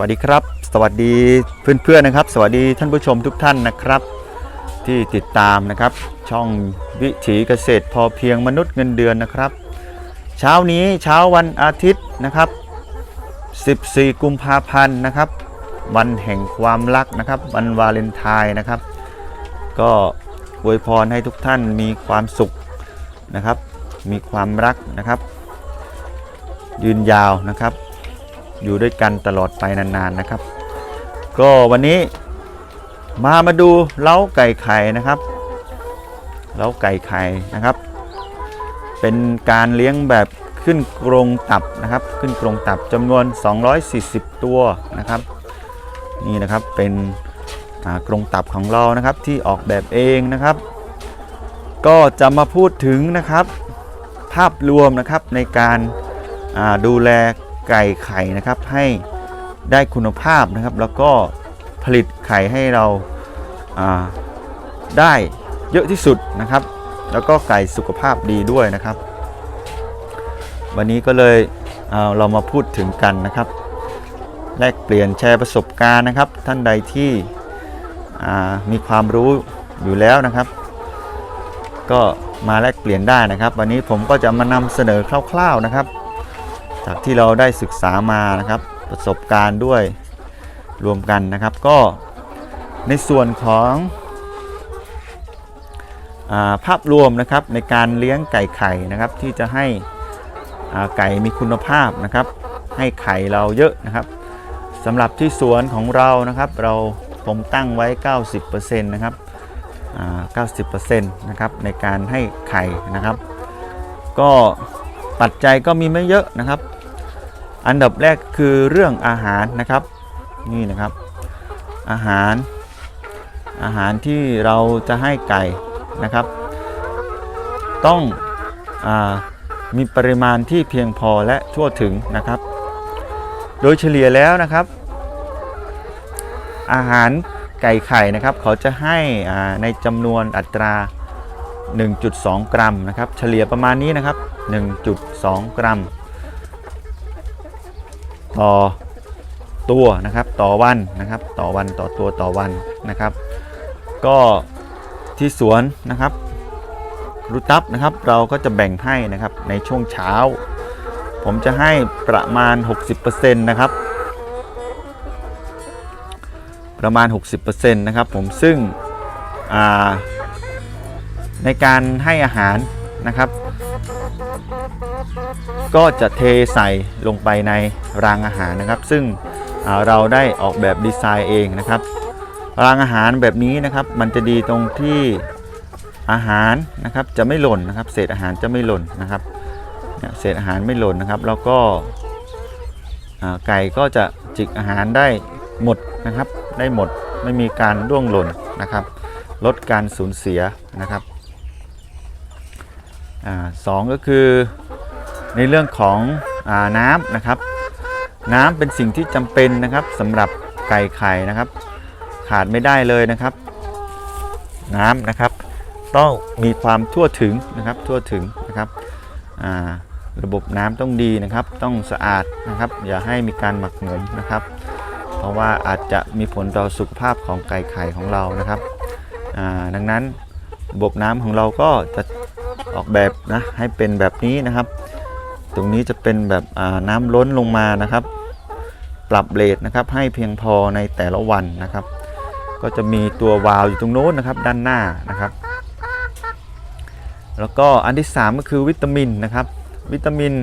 สวัสดีครับ สวัสดีเพื่อนๆนะครับ สวัสดีท่านผู้ชมทุกท่านนะครับ ที่ติดตามนะครับ ช่องวิถีเกษตรพอเพียงมนุษย์เงินเดือนนะครับ เช้านี้เช้าวันอาทิตย์นะครับ 14 กุมภาพันธ์นะครับ วันแห่งความรักนะครับ วันวาเลนไทน์นะครับ ก็อวยพรให้ทุกท่านมีความสุขนะครับ มีความรักนะครับ ยืนยาวนะครับ อยู่ด้วยกันตลอดไปนานๆนะครับ ก็วันนี้มามาดูเล้าไก่ไข่นะครับเล้าไก่ไข่นะครับ เป็นการเลี้ยงแบบขึ้นกรงตับนะครับ ขึ้นกรงตับจำนวน 240 ตัวนะครับ นี่นะครับเป็นกรงตับของเรานะครับที่ออกแบบเองนะครับ ก็จะมาพูดถึงนะครับ ภาพรวมนะครับในการดูแล ไก่ไข่นะครับให้ได้คุณภาพนะครับ แล้วก็ผลิตไข่ให้เราาได้เยอะที่สุดนะครับ แล้วก็ไก่สุขภาพดีด้วยนะครับ วันนี้ก็เลยเเรามาพูดถึงกันนะครับ แลกเปลี่ยนแชร์ประสบการณ์นะครับ ท่านใดที่มีความรู้อยู่แล้วนะครับ ก็มาแลกเปลี่ยนได้นะครับ วันนี้ผมก็จะมานำเสนอคร่าว ๆนะครับ จากที่เราได้ศึกษามานะครับประสบการณ์ด้วยรวมกันนะครับ ก็ในส่วนของอาภาพรวมนะครับในการเลี้ยงไก่ไข่นะครับ ที่จะให้ไก่มีคุณภาพนะครับ ให้ไข่เราเยอะนะครับสำหรับที่สวนของเรานะครับ เราผมตั้งไว้ 90%นะครับอ่า90%นะครับในการให้ไข่นะครับ ก็ปัจจัยก็มีไม่เยอะนะครับ อันดับแรกคือเรื่องอาหารนะครับ นี่นะครับ อาหาร อาหารที่เราจะให้ไก่นะครับ ต้องอมีปริมาณที่เพียงพอและทั่วถึงนะครับ โดยเฉลี่ยแล้วนะครับ อาหารไก่ไข่นะครับ เขาจะให้ในจำนวนอัตรา 1.2 กรัมนะครับ เฉลี่ยประมาณนี้นะครับ 1.2 กรัม ต่อตัวนะครับต่อวันนะครับ ต่อวันต่อตัวต่อวันนะครับ ก็ที่สวนนะครับรูตับนะครับ เราก็จะแบ่งให้นะครับในช่วงเช้า ผมจะให้ประมาณ 60%นะครับ ประมาณ 60%นะครับผมซึ่งในการให้อาหารนะครับ ก็จะเทใส่ลงไปในรางอาหารนะครับ ซึ่งเราได้ออกแบบดีไซน์เองนะครับ รางอาหารแบบนี้นะครับ มันจะดีตรงที่อาหารนะครับจะไม่หล่นนะครับ เศษอาหารจะไม่หล่นนะครับเศษอาหารไม่หล่นนะครับ แล้วก็ไก่ก็จะจิกอาหารได้หมดนะครับ ได้หมดไม่มีการร่วงหล่นนะครับ ลดการสูญเสียนะครับอสองก็คือ ในเรื่องของอน้ำนะครับ น้ำเป็นสิ่งที่จำเป็นนะครับสำหรับไก่ไข่นะครับ ขาดไม่ได้เลยนะครับ น้ำนะครับ ต้องมีความทั่วถึงนะครับทั่วถึงนะครับระบบน้ำต้องดีนะครับ ต้องสะอาดนะครับ อย่าให้มีการหมักหมมนะครับ เพราะว่าอาจจะมีผลต่อสุขภาพของไก่ไข่ของเรานะครับดังนั้นระบบน้ำของเราก็จะออกแบบนะให้เป็นแบบนี้นะครับ ตรงนี้จะเป็นแบบน้ำล้นลงมานะครับ ปรับเลทนะครับให้เพียงพอในแต่ละวันนะครับ ก็จะมีตัววาล์วอยู่ตรงโน้นนะครับ ด้านหน้านะครับ แล้วก็อันที่ 3 ก็คือวิตามินนะครับ วิตามิน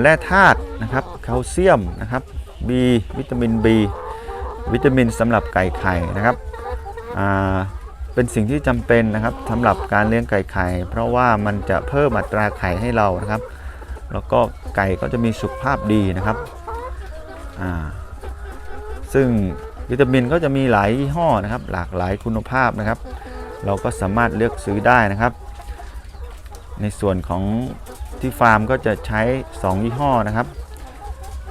แร่ธาตุนะครับแคลเซียมนะครับ B วิตามิน B วิตามินสำหรับไก่ไข่นะครับเป็นสิ่งที่จำเป็นนะครับสำหรับการเลี้ยงไก่ไข่ เพราะว่ามันจะเพิ่มอัตราไข่ให้เรานะครับ แล้วก็ไก่ก็จะมีสุขภาพดีนะครับอ่าซึ่งวิตามินก็จะมีหลายยี่ห้อนะครับ หลากหลายคุณภาพนะครับ เราก็สามารถเลือกซื้อได้นะครับ ในส่วนของที่ฟาร์มก็จะใช้ 2 ยี่ห้อนะครับ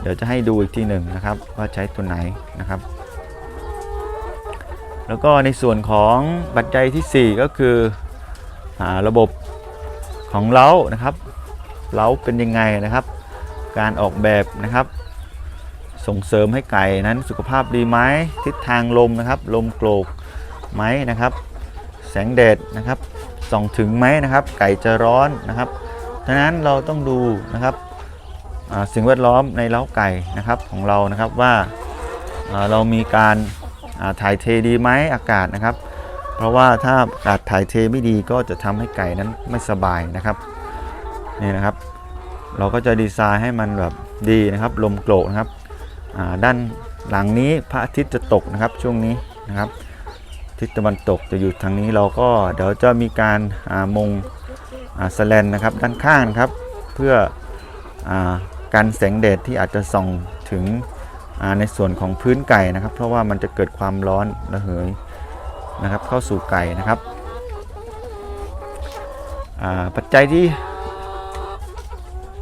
เดี๋ยวจะให้ดูอีกทีหนึ่งนะครับว่าใช้ตัวไหนนะครับ แล้วก็ในส่วนของปัจจัยทีสี่4 ก็คืออระบบของเล้านะครับ เล้าเป็นยังไงนะครับ การออกแบบนะครับ ส่งเสริมให้ไก่นั้นสุขภาพดีไหมทิศทางลมนะครับ ลมโกรกไหมนะครับ แสงแดดนะครับส่องถึงไหมนะครับ ไก่จะร้อนนะครับดังนั้นเราต้องดูนะครับสิ่งแวดล้อมในเล้าไก่นะครับของเรานะครับว่าเรามีการถ่ายเทดีไหมอากาศนะครับ เพราะว่าถ้าอากาศถ่ายเทไม่ดีก็จะทำให้ไก่นั้นไม่สบายนะครับ นี่นะครับ เราก็จะดีไซน์ให้มันแบบดีนะครับ ลมโกรกนะครับด้านหลังนี้พระอาทิตย์จะตกนะครับช่วงนี้นะครับ ทิศตะวันตกจะอยู่ทางนี้เราก็เดี๋ยวจะมีการามงสแลนนะครับด้านข้างครับ เพื่ออากันแสงแดดที่อาจจะส่องถึงในส่วนของพื้นไก่นะครับ เพราะว่ามันจะเกิดความร้อนระเหยนะครับเข้าสู่ไก่นะครับปัจจัยที่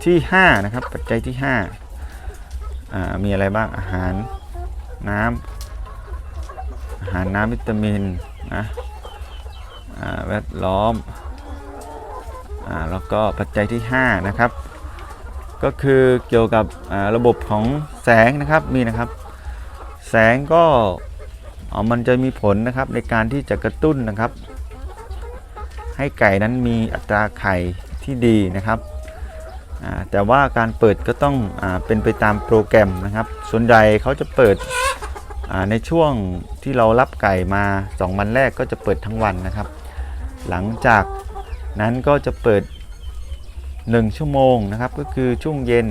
ที่ 5 นะครับ ปัจจัยที่5อ่ามีอะไรบ้างอาหารน้ำอาหารน้ำวิตามินนะแวดล้อมอ่าแล้วก็ปัจจัยที่ 5 นะครับ ก็คือเกี่ยวกับระบบของแสงนะครับมีนะครับ แสงก็มันจะมีผลนะครับในการที่จะกระตุ้นนะครับ ให้ไก่นั้นมีอัตราไข่ที่ดีนะครับ แต่ว่าการเปิดก็ต้องอเป็นไปตามโปรแกรมนะครับ ส่วนใหญ่เขาจะเปิดในช่วงที่เรารับไก่มา 2 วันแรกก็จะเปิดทั้งวันนะครับ หลังจากนั้นก็จะเปิด 1 ชั่วโมงนะครับ ก็คือช่วงเย็น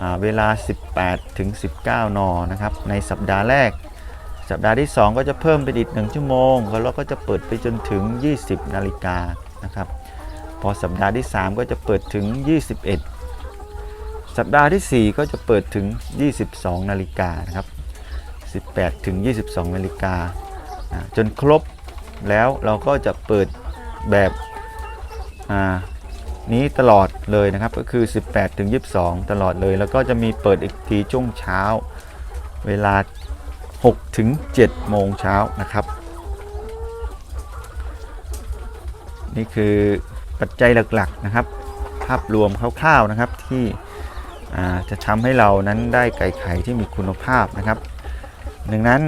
อ่าเวลา 18ถึง19 นนะครับ ในสัปดาห์แรก สัปดาห์ที่ 2 ก็จะเพิ่มไปอีก 1 ชั่วโมง แล้วก็จะเปิดไปจนถึง 20 นาฬิกานะครับ พอสัปดาห์ที่ 3 ก็จะเปิดถึง 21 สัปดาห์ทีสี่ 4 ก็จะเปิดถึง 22 นาฬิกานะครับ 18 ถึง 22 นาฬิกาจนครบแล้วเราก็จะเปิดแบบนี้ตลอดเลยนะครับก็คือ 18 ถึง 22 ตลอดเลย แล้วก็จะมีเปิดอีกทีช่วงเช้า เวลา 6 ถึง 7 โมงเช้านะครับ นี่คือ ปัจจัยหลักๆนะครับ ภาพรวมคร่าวๆนะครับที่จะทำให้เรานั้นได้ไก่ไข่ที่มีคุณภาพนะครับดังนั้น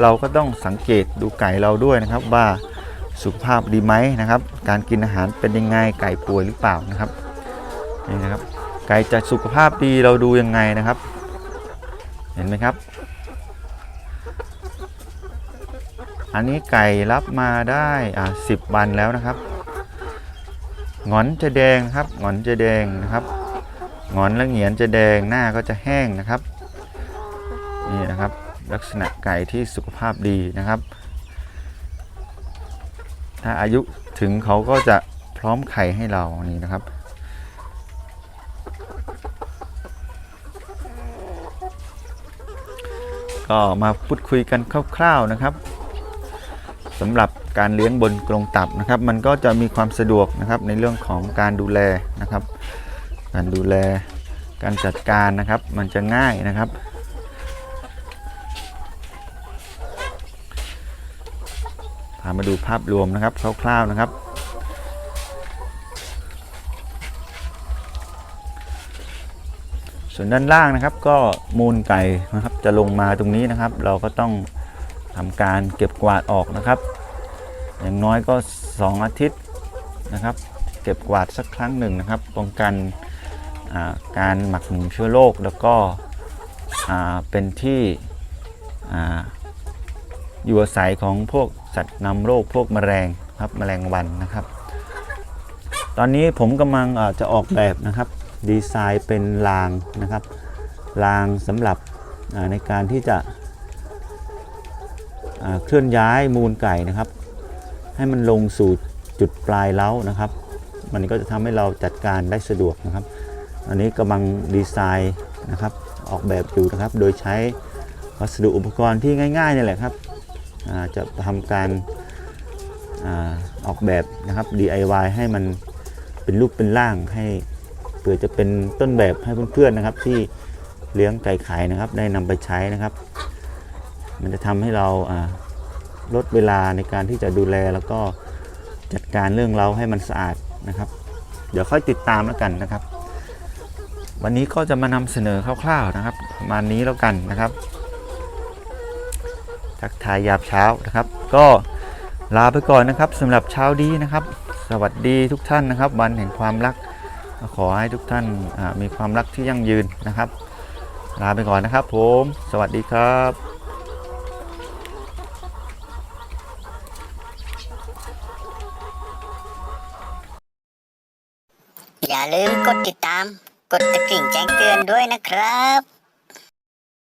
เราก็ต้องสังเกตดูไก่เราด้วยนะครับว่าสุขภาพดีไหมนะครับ การกินอาหารเป็นยังไงไก่ป่วยหรือเปล่านะครับนี่นะครับ ไก่จะสุขภาพดีเราดูยังไงนะครับ เห็นไหมครับ อันนี้ไก่รับมาได้อ่าสิบวันแล้วนะครับ งอนจะแดงนะครับหงอนจะแดงนะครับหงอนและเหงียนจะแดงหน้าก็จะแห้งนะครับนี่นะครับ ลักษณะไก่ที่สุขภาพดีนะครับ ถ้าอายุถึงเขาก็จะพร้อมไข่ให้เรานี่นะครับก็มาพูดคุยกันคร่าวๆนะครับสำหรับ การเลี้ยงบนกรงตับนะครับ มันก็จะมีความสะดวกนะครับในเรื่องของการดูแลนะครับ การดูแลการจัดการนะครับ มันจะง่ายนะครับพามาดูภาพรวมนะครับคร่าวๆนะครับส่วนด้านล่างนะครับก็มูลไก่นะครับจะลงมาตรงนี้นะครับ เราก็ต้องทำการเก็บกวาดออกนะครับ อย่างน้อยก็ 2 อาทิตย์นะครับ เก็บกวาดสักครั้งหนึ่งนะครับป้องกันการหมักหมมเชื้อโรคแล้วก็เป็นที่อยู่อาศัยของพวกสัตว์นำโรคพวกแมลงครับแมลงวันนะครับ ตอนนี้ผมกำลังจะออกแบบนะครับ ดีไซน์เป็นรางนะครับรางสำหรับในการที่จะเคลื่อนย้ายมูลไก่นะครับ ให้มันลงสู่จุดปลายเล้านะครับ มันก็จะทำให้เราจัดการได้สะดวกนะครับ อันนี้กำลังดีไซน์นะครับออกแบบอยู่นะครับ โดยใช้วัสดุอุปกรณ์ที่ง่ายๆนี่แหละครับจะทำการออกแบบนะครับ DIY ให้มันเป็นรูปเป็นร่างให้เผื่อจะเป็นต้นแบบให้เพื่อนๆนะครับ ที่เลี้ยงไก่ไข่นะครับ ได้นำไปใช้นะครับ มันจะทำให้เราา ลดเวลาในการที่จะดูแลแล้วก็จัดการเรื่องเราให้มันสะอาดนะครับ เดี๋ยวค่อยติดตามแล้วกันนะครับ วันนี้ก็จะมานำเสนอคร่าวๆนะครับประมาณนี้แล้วกันนะครับ ทักทายยามเช้านะครับ ก็ลาไปก่อนนะครับสำหรับเช้านี้นะครับ สวัสดีทุกท่านนะครับ วันแห่งความรัก ขอให้ทุกท่านมีความรักที่ยั่งยืนนะครับ ลาไปก่อนนะครับผม สวัสดีครับ อย่าลืม กดติดตาม กดกระดิ่งแจ้งเตือนด้วยนะครับ